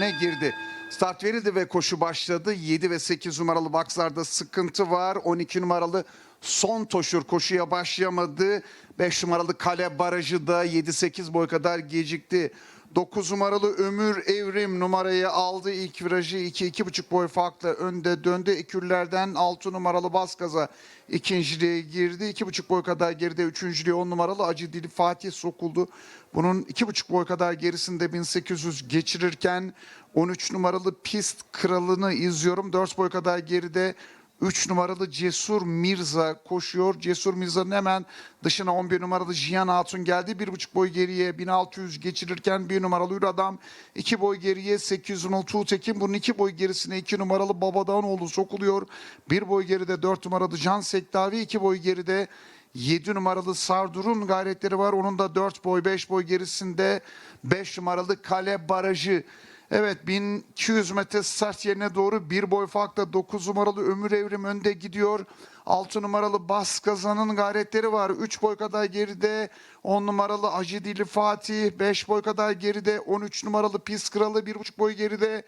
önüne girdi. Start verildi ve koşu başladı. 7 ve 8 numaralı bakslarda sıkıntı var. 12 numaralı son toşur koşuya başlayamadı. 5 numaralı kale barajı da 7-8 boy kadar gecikti. 9 numaralı Ömür Evrim numarayı aldı. İlk virajı 2-2,5 boy farkla önde döndü. Ekürlerden 6 numaralı Baskaza ikinciliğe girdi. 2,5 boy kadar geride üçüncülüğe 10 numaralı Acı Dili Fatih sokuldu. Bunun 2,5 boy kadar gerisinde 1800 geçirirken 13 numaralı Pist Kralı'nı izliyorum. 4 boy kadar geride 3 numaralı Cesur Mirza koşuyor. Cesur Mirza'nın hemen dışına 11 numaralı Jiyan Hatun geldi. 1,5 boy geriye 1600 geçirirken 1 numaralı Ür Adam 2 boy geriye 800 numaralı Tuğtekin. Bunun 2 boy gerisine 2 numaralı Babadanoğlu sokuluyor. 1 boy geride 4 numaralı Can Sektavi 2 boy geride 7 numaralı Sardur'un gayretleri var. Onun da 4 boy 5 boy gerisinde 5 numaralı Kale Barajı. Evet 1200 metre start yerine doğru bir boy farkla 9 numaralı Ömür Evrim önde gidiyor. 6 numaralı Bas Kazan'ın gayretleri var. 3 boy kadar geride 10 numaralı Acı Dili Fatih. 5 boy kadar geride 13 numaralı Pis Kralı. 1,5 boy geride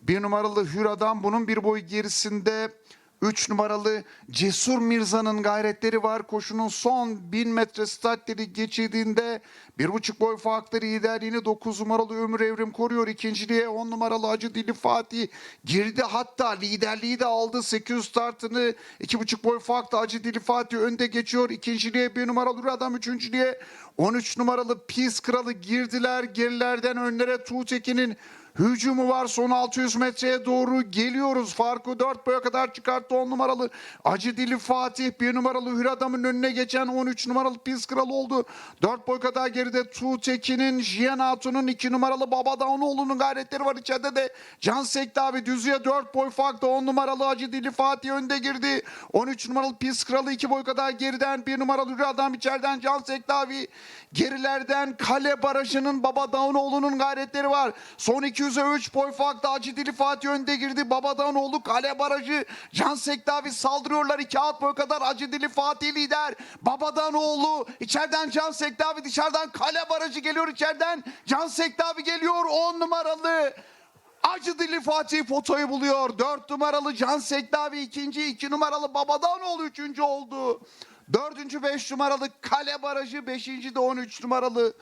1 numaralı Hür Adam. Bunun bir boy gerisinde 3 numaralı Cesur Mirza'nın gayretleri var. Koşunun son 1000 metre startleri geçirdiğinde 1,5 boy farklı liderliğini 9 numaralı Ömür Evrim koruyor. İkinciliğe 10 numaralı Acı Dili Fatih girdi. Hatta liderliği de aldı. 800 startını 2,5 boy farklı Acı Dili Fatih önde geçiyor. İkinciliğe 1 numaralı Adam. Üçüncülüğe 13 numaralı Pis Kralı girdiler. Gerilerden önlere Tuğtekin'in Hücumu var son 600 metreye doğru geliyoruz. Farkı 4 boya kadar çıkarttı 10 numaralı Acı Dili Fatih. 1 numaralı Hür Adam'ın önüne geçen 13 numaralı Pis Kral oldu. 4 boy kadar geride Tuğtekin'in, Jiyan Hatun'un 2 numaralı Baba Dağınoğlu'nun gayretleri var. içeride de Can Sektavi düzüye 4 boy farklı 10 numaralı Acı Dili Fatih önde girdi. 13 numaralı Pis Kralı 2 boy kadar geriden 1 numaralı Hür Adam içeriden Can Sektavi. Gerilerden Kale Barajı'nın Baba Dağınoğlu'nun gayretleri var. Son 200'e 3 boy farklı Acı Dili Fatih önde girdi. Baba Dağınoğlu Kale Barajı Can Sektavi saldırıyorlar. 2 at boy kadar Acı Dili Fatih lider. Baba Dağınoğlu içeriden Can Sektavi dışarıdan Kale Barajı geliyor içeriden. Can Sektavi geliyor 10 numaralı. Acı Dili Fatih fotoyu buluyor. 4 numaralı Can Sektavi ikinci, 2 numaralı Babadanoğlu üçüncü oldu. Dördüncü 5 numaralı Kale Barajı, beşinci de 13 numaralı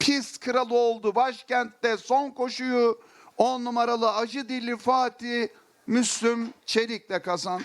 Pis Kralı oldu. Başkentte son koşuyu 10 numaralı Acı Dili Fatih Müslüm Çelik'le kazandı.